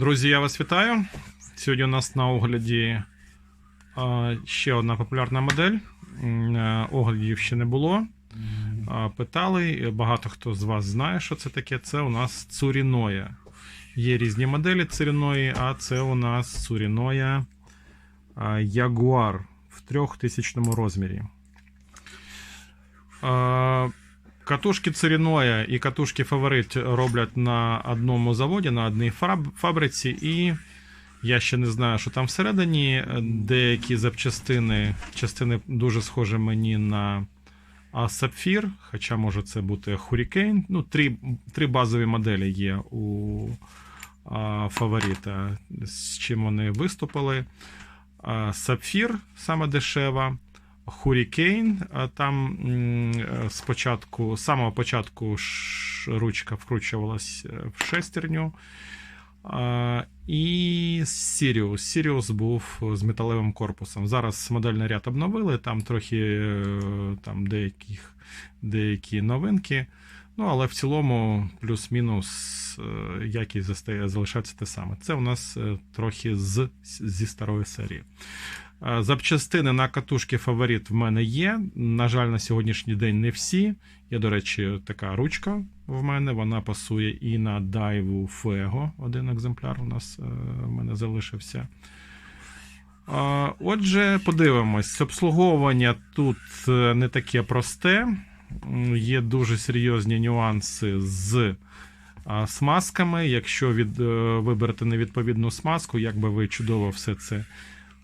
Друзі, я вас вітаю. Сьогодні у нас на огляді ще одна популярна модель. Е, Оглядів ще не було. Питали. Багато хто з вас знає, що це таке. Це у нас Цуріноя. Є різні моделі Цуріної, а це у нас Цуріноя Jaguar в 3000 розмірі. Катушки Церіноя і катушки Фаворит роблять на одному заводі, на одній фабриці, і я ще не знаю, що там всередині. Деякі запчастини, частини дуже схожі мені на Сапфір, хоча може це бути Hurricane. Ну, три, три базові моделі є у а, Фаворита, з чим вони виступили. А, Сапфір саме дешева. Hurricane, там е, спочатку, з самого початку ручка вкручувалась е, в шестерню. І Sirius. Sirius був з металевим корпусом. Зараз модельний ряд обновили, там трохи е, там деяких, деякі новинки. Ну, але в цілому, плюс-мінус, якість залишається те саме. Це у нас трохи з, зі старої серії. Е, Запчастини на катушки фаворит в мене є. На жаль, на сьогоднішній день не всі. Є, до речі, така ручка в мене. Вона пасує і на дайву Фего. Один екземпляр у нас е, в мене залишився. Е, Отже, подивимось. Обслуговування тут не таке просте. Є дуже серйозні нюанси з смазками. Якщо від, виберете невідповідну смазку, як би ви чудово все це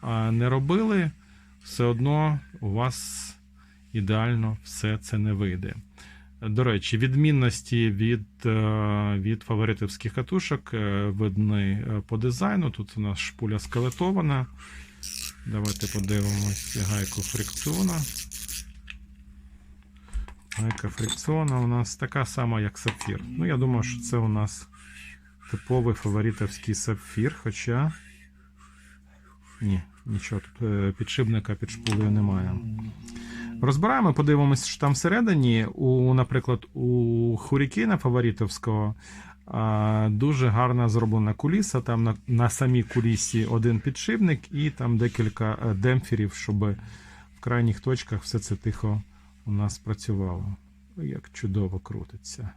не робили, все одно у вас ідеально все це не вийде. До речі, відмінності від, е, від фаворитівських катушок е, видні е, по дизайну. Тут у нас шпуля скелетована. Давайте подивимось гайку фрикціона. Гайка фрикціона у нас така сама, як сапфір. Ну, я думаю, що це у нас типовий фаворитівський сапфір, хоча. Ні, нічого тут е, підшипника під шпулею немає. Розбираємо, подивимося, що там всередині. У, наприклад, у Хурікейна фаворитовського а, дуже гарна зроблена куліса. Там на, на самій кулісі один підшипник і там декілька е, демпферів, щоб в крайніх точках все це тихо у нас працювало. Як чудово крутиться.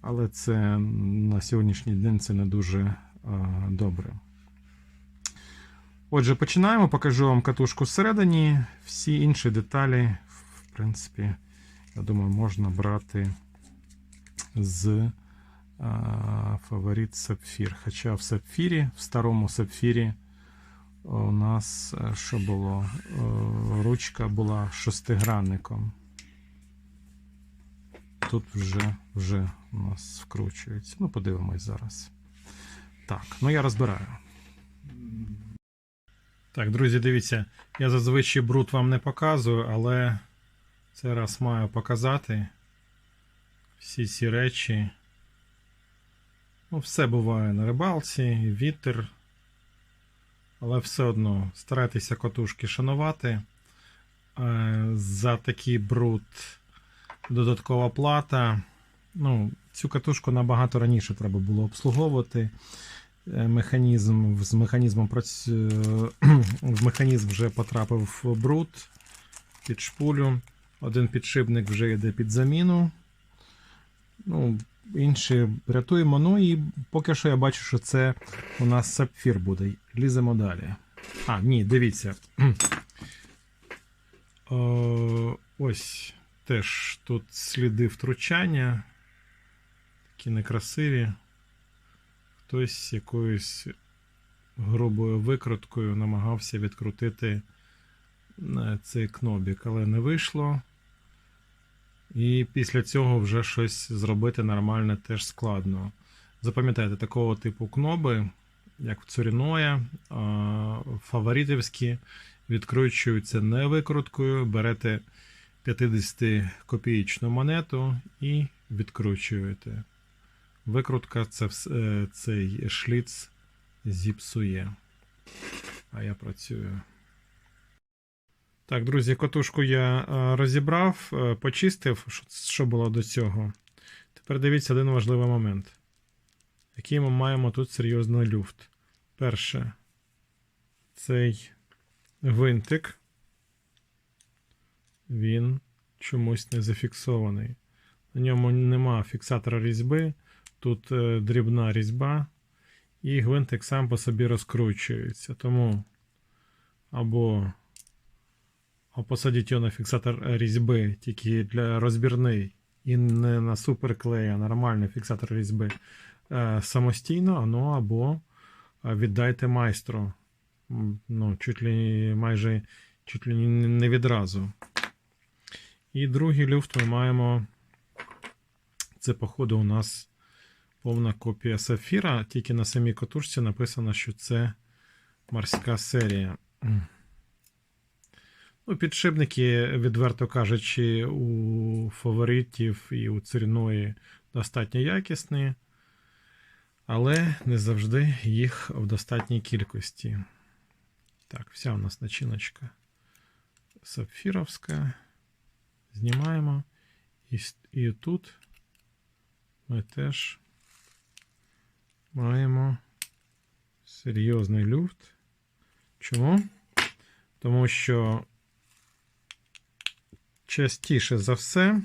Але це на сьогоднішній день це не дуже а, добре. Отже, починаємо. Покажу вам катушку всередині. Всі інші деталі, в принципі, я думаю, можна брати з а, фаворит Сапфір. Хоча в Сапфірі, в старому Сапфірі, у нас е, що було? Е, Ручка була шестигранником. Тут вже, вже у нас вкручується. Ну, подивимось зараз. Так, ну я розбираю. Так, друзі, дивіться, я зазвичай бруд вам не показую, але цей раз маю показати всі ці речі. Ну, все буває на рибалці, вітер. Але все одно старайтеся котушки шанувати. Е, За такий бруд додаткова плата. Ну, цю катушку набагато раніше треба було обслуговувати. Е, Механізм з механізмом е, в механізм вже потрапив бруд під шпулю. Один підшипник вже йде під заміну. Ну, інші рятуємо. Ну і поки що я бачу, що це у нас сапфір буде. Ліземо далі. А, ні, дивіться. О, ось теж тут сліди втручання. Такі некрасиві. Хтось якоюсь грубою викруткою намагався відкрутити е, цей кнобік, але не вийшло. І після цього вже щось зробити нормальне теж складно. Запам'ятайте, такого типу кноби, як в Цуріноя, фаворитівські, відкручуються не викруткою. Берете 50-копієчну монету і відкручуєте. Викрутка це е, цей шліц зіпсує. А я працюю. Так, друзі, котушку я е, розібрав, е, почистив, що, було до цього. Тепер дивіться один важливий момент. який ми маємо тут серйозний люфт. Перше, цей гвинтик, він чомусь не зафіксований. На ньому нема фіксатора різьби, тут е, дрібна різьба, і гвинтик сам по собі розкручується. Тому або посадіть його на фіксатор різьби, тільки для розбірний, і не на суперклей, а нормальний фіксатор різьби е, самостійно, ну або е, віддайте майстру. Ну, чуть ли майже чуть ли не відразу. І другий люфт ми маємо. Це, походу, у нас повна копія сапфіра, тільки на самій катушці написано, що це морська серія. Ну, підшипники, відверто кажучи, у фаворитів і у цирної достатньо якісні, але не завжди їх в достатній кількості. Так, вся у нас начиночка сапфіровська. Знімаємо. І, і тут ми теж маємо серйозний люфт. Чому? Тому що частіше за все.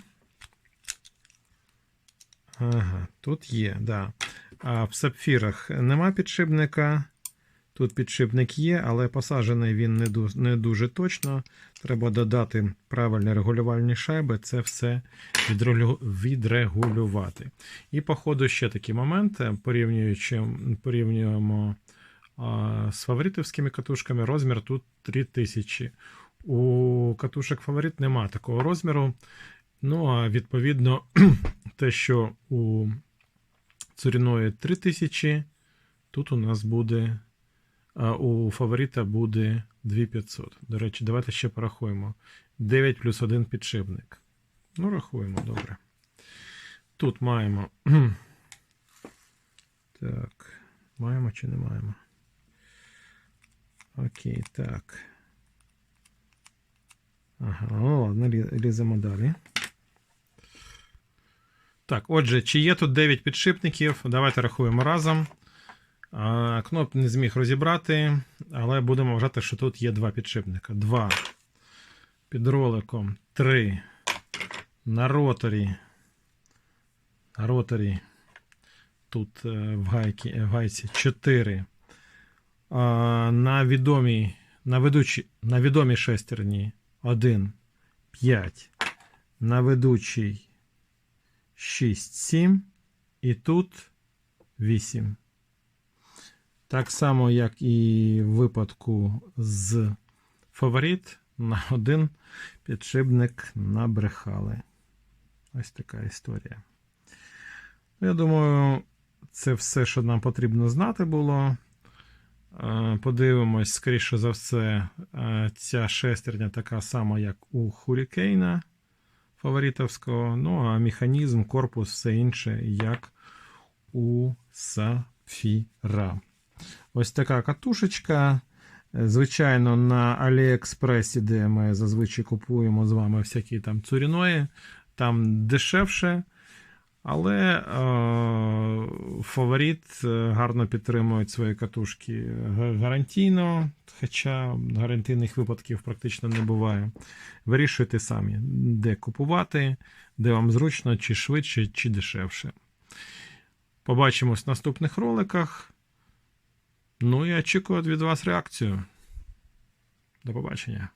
Ага, тут є, да. А в сапфірах нема підшипника. Тут підшипник є, але посаджений він не дуже, точно. Треба додати правильні регулювальні шайби, це все відрегулювати. І, по ходу, ще такий момент, е, порівнюючи, порівнюємо а, з фаворитівськими катушками, розмір тут 3000. У катушок фаворит нема такого розміру. Ну, а відповідно, те, що у Цуріної 3000, тут у нас буде, у фаворита буде 2500. До речі, давайте ще порахуємо. 9 плюс 1 підшипник. Ну, рахуємо, добре. Тут маємо. Так. Маємо чи не маємо? Окей, так. Ага, ну ладно, ліземо далі. Так, отже, чи є тут 9 підшипників? Давайте рахуємо разом. Кноп не зміг розібрати, але будемо вважати, що тут є два підшипника. Два. Під роликом. Три. На роторі. На роторі. Тут е, в, гайки, е, в гайці 4. На відомій, на, ведучій, на відомій шестерні 1, 5. На ведучій 6, 7. І тут 8. Так само, як і в випадку з фаворит, на один підшипник набрехали. Ось така історія. Ну, Я думаю, це все, що нам потрібно знати було. Е, Подивимось, скоріше за все, е, ця шестерня така сама, як у Хурікейна фаворитовського. Ну, а механізм, корпус, все інше, як у Сафіра. Ось така катушечка. Е, Звичайно, на Аліекспресі, де ми зазвичай купуємо з вами всякі там цуріної, там дешевше. Але е, фаворит е, гарно підтримують свої катушки гарантійно, хоча гарантійних випадків практично не буває. Вирішуйте самі, де купувати, де вам зручно, чи швидше, чи дешевше. Побачимось в наступних роликах. Ну і очікую від вас реакцію. До побачення.